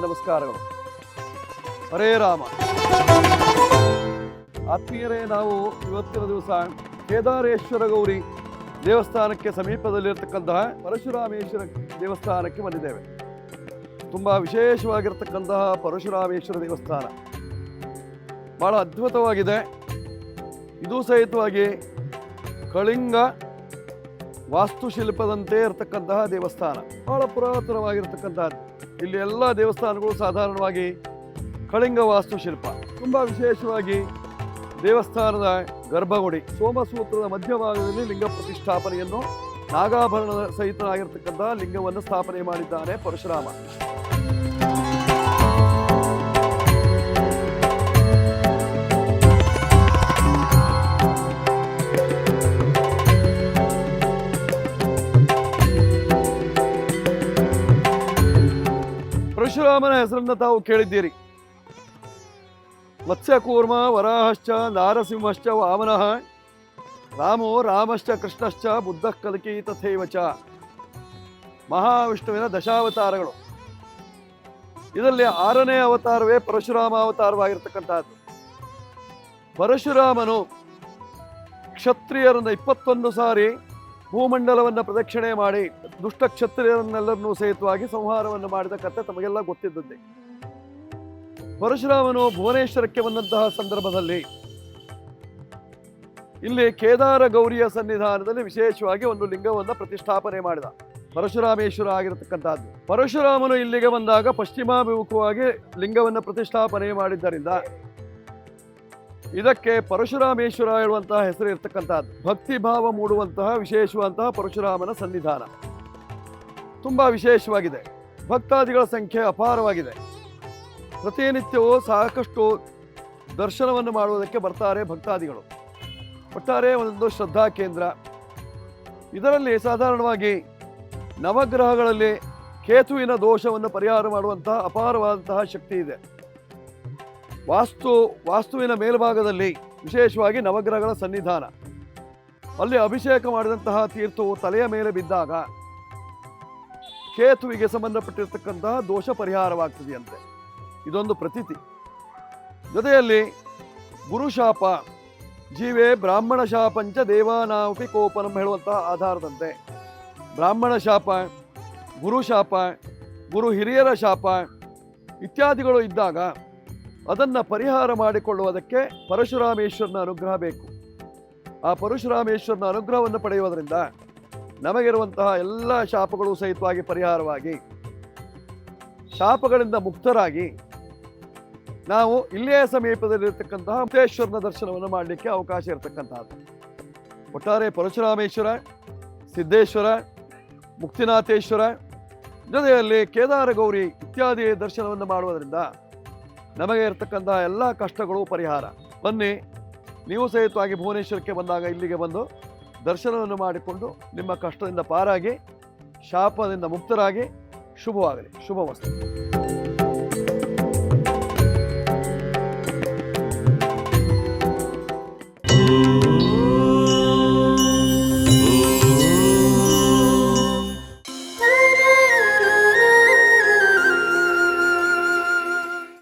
ನಮಸ್ಕಾರಗಳು. ಹರೇ ರಾಮ. ಆತ್ಮೀಯರೇ, ನಾವು ಇವತ್ತಿನ ದಿವಸ ಕೇದಾರೇಶ್ವರ ಗೌರಿ ದೇವಸ್ಥಾನಕ್ಕೆ ಸಮೀಪದಲ್ಲಿರತಕ್ಕಂತಹ ಪರಶುರಾಮೇಶ್ವರ ದೇವಸ್ಥಾನಕ್ಕೆ ಬಂದಿದ್ದೇವೆ. ತುಂಬ ವಿಶೇಷವಾಗಿರ್ತಕ್ಕಂತಹ ಪರಶುರಾಮೇಶ್ವರ ದೇವಸ್ಥಾನ. ಬಹಳ ಅದ್ಭುತವಾಗಿದೆ. ಇದು ಸಹಿತವಾಗಿ ಕಳಿಂಗ ವಾಸ್ತುಶಿಲ್ಪದಂತೆ ಇರತಕ್ಕಂತಹ ದೇವಸ್ಥಾನ. ಬಹಳ ಪುರಾತನವಾಗಿರ್ತಕ್ಕಂತಹದ್ದು. ಇಲ್ಲಿ ಎಲ್ಲ ದೇವಸ್ಥಾನಗಳು ಸಾಧಾರಣವಾಗಿ ಕಳಿಂಗ ವಾಸ್ತುಶಿಲ್ಪ. ತುಂಬ ವಿಶೇಷವಾಗಿ ದೇವಸ್ಥಾನದ ಗರ್ಭಗುಡಿ, ಸೋಮಸೂತ್ರದ ಮಧ್ಯಭಾಗದಲ್ಲಿ ಲಿಂಗ ಪ್ರತಿಷ್ಠಾಪನೆಯನ್ನು ನಾಗಾಭರಣದ ಸಹಿತನಾಗಿರ್ತಕ್ಕಂತಹ ಲಿಂಗವನ್ನು ಸ್ಥಾಪನೆ ಮಾಡಿದ್ದಾನೆ ಪರಶುರಾಮ. ಪರಶುರಾಮನ ಹೆಸರನ್ನ ತಾವು ಕೇಳಿದ್ದೀರಿ. ಮತ್ಸ್ಯಕೂರ್ಮ ವರಾಹಶ್ಚ ನಾರಸಿಂಹಶ್ಚ ವಾಮನಃ ರಾಮೋ ರಾಮಶ್ಚ ಕೃಷ್ಣಶ್ಚ ಬುದ್ಧ ಕಲಕಿ ತಥೈವ ಚ ಮಹಾವಿಷ್ಣುವಿನ ದಶಾವತಾರಗಳು. ಇದರಲ್ಲಿ ಆರನೇ ಅವತಾರವೇ ಪರಶುರಾಮ ಅವತಾರವಾಗಿರ್ತಕ್ಕಂಥದ್ದು ಪರಶುರಾಮನು ಕ್ಷತ್ರಿಯರನ್ನು ಇಪ್ಪತ್ತೊಂದು ಸಾರಿ ಭೂಮಂಡಲವನ್ನು ಪ್ರದಕ್ಷಿಣೆ ಮಾಡಿ ದುಷ್ಟ ಕ್ಷತ್ರಿಯರನ್ನೆಲ್ಲರನ್ನೂ ಸಹಿತವಾಗಿ ಸಂಹಾರವನ್ನು ಮಾಡಿದ ಕಥೆ ತಮಗೆಲ್ಲ ಗೊತ್ತಿದ್ದದ್ದೇ. ಪರಶುರಾಮನು ಭುವನೇಶ್ವರಕ್ಕೆ ಬಂದಂತಹ ಸಂದರ್ಭದಲ್ಲಿ ಇಲ್ಲಿ ಕೇದಾರ ಗೌರಿಯ ಸನ್ನಿಧಾನದಲ್ಲಿ ವಿಶೇಷವಾಗಿ ಒಂದು ಲಿಂಗವನ್ನು ಪ್ರತಿಷ್ಠಾಪನೆ ಮಾಡಿದ. ಪರಶುರಾಮೇಶ್ವರ ಆಗಿರತಕ್ಕಂಥದ್ದು. ಪರಶುರಾಮನು ಇಲ್ಲಿಗೆ ಬಂದಾಗ ಪಶ್ಚಿಮಾಭಿಮುಖವಾಗಿ ಲಿಂಗವನ್ನು ಪ್ರತಿಷ್ಠಾಪನೆ ಮಾಡಿದ್ದರಿಂದ ಇದಕ್ಕೆ ಪರಶುರಾಮೇಶ್ವರ ಹೇಳುವಂತಹ ಹೆಸರು ಇರತಕ್ಕಂತಹದ್ದು. ಭಕ್ತಿ ಭಾವ ಮೂಡುವಂತಹ ವಿಶೇಷವಂತಹ ಪರಶುರಾಮನ ಸನ್ನಿಧಾನ. ತುಂಬಾ ವಿಶೇಷವಾಗಿದೆ. ಭಕ್ತಾದಿಗಳ ಸಂಖ್ಯೆ ಅಪಾರವಾಗಿದೆ. ಪ್ರತಿನಿತ್ಯವೂ ಸಾಕಷ್ಟು ದರ್ಶನವನ್ನು ಮಾಡುವುದಕ್ಕೆ ಬರ್ತಾರೆ ಭಕ್ತಾದಿಗಳು. ಒಟ್ಟಾರೆ ಒಂದೊಂದು ಶ್ರದ್ಧಾ ಕೇಂದ್ರ. ಇದರಲ್ಲಿ ಸಾಧಾರಣವಾಗಿ ನವಗ್ರಹಗಳಲ್ಲಿ ಕೇತುವಿನ ದೋಷವನ್ನು ಪರಿಹಾರ ಮಾಡುವಂತಹ ಅಪಾರವಾದಂತಹ ಶಕ್ತಿ ಇದೆ. ವಾಸ್ತು, ವಾಸ್ತುವಿನ ಮೇಲ್ಭಾಗದಲ್ಲಿ ವಿಶೇಷವಾಗಿ ನವಗ್ರಹಗಳ ಸನ್ನಿಧಾನ. ಅಲ್ಲಿ ಅಭಿಷೇಕ ಮಾಡಿದಂತಹ ತೀರ್ಥವು ತಲೆಯ ಮೇಲೆ ಬಿದ್ದಾಗ ಕೇತುವಿಗೆ ಸಂಬಂಧಪಟ್ಟಿರ್ತಕ್ಕಂತಹ ದೋಷ ಪರಿಹಾರವಾಗ್ತದೆಯಂತೆ. ಇದೊಂದು ಪ್ರತೀತಿ. ಜೊತೆಯಲ್ಲಿ ಗುರುಶಾಪ ಜೀವೇ ಬ್ರಾಹ್ಮಣ ಶಾಪಂಚ ದೇವಾನಾಪಿ ಕೋಪನಂ ಹೇಳುವಂತಹ ಆಧಾರದಂತೆ. ಬ್ರಾಹ್ಮಣ ಶಾಪ ಗುರುಶಾಪ ಗುರು ಹಿರಿಯರ ಶಾಪ ಇತ್ಯಾದಿಗಳು ಇದ್ದಾಗ ಅದನ್ನು ಪರಿಹಾರ ಮಾಡಿಕೊಳ್ಳುವುದಕ್ಕೆ ಪರಶುರಾಮೇಶ್ವರನ ಅನುಗ್ರಹ ಬೇಕು. ಆ ಪರಶುರಾಮೇಶ್ವರನ ಅನುಗ್ರಹವನ್ನು ಪಡೆಯುವುದರಿಂದ ನಮಗಿರುವಂತಹ ಎಲ್ಲ ಶಾಪಗಳು ಸಹಿತವಾಗಿ ಪರಿಹಾರವಾಗಿ, ಶಾಪಗಳಿಂದ ಮುಕ್ತರಾಗಿ ನಾವು ಇಲ್ಲೇ ಸಮೀಪದಲ್ಲಿರ್ತಕ್ಕಂತಹ ಮುಕ್ತೇಶ್ವರನ ದರ್ಶನವನ್ನು ಮಾಡಲಿಕ್ಕೆ ಅವಕಾಶ ಇರತಕ್ಕಂತಹದ್ದು ಒಟ್ಟಾರೆ ಪರಶುರಾಮೇಶ್ವರ, ಸಿದ್ದೇಶ್ವರ, ಮುಕ್ತಿನಾಥೇಶ್ವರ ಜೊತೆಯಲ್ಲಿ ಕೇದಾರ ಗೌರಿ ಇತ್ಯಾದಿ ದರ್ಶನವನ್ನು ಮಾಡುವುದರಿಂದ ನಮಗೆ ಇರತಕ್ಕಂತಹ ಎಲ್ಲ ಕಷ್ಟಗಳು ಪರಿಹಾರ. ಬನ್ನಿ, ನೀವು ಸಹಿತವಾಗಿ ಭುವನೇಶ್ವರಕ್ಕೆ ಬಂದಾಗ ಇಲ್ಲಿಗೆ ಬಂದು ದರ್ಶನವನ್ನು ಮಾಡಿಕೊಂಡು ನಿಮ್ಮ ಕಷ್ಟದಿಂದ ಪಾರಾಗಿ, ಶಾಪದಿಂದ ಮುಕ್ತರಾಗಿ ಶುಭವಾಗಲಿ. ಶುಭವಸ್ತು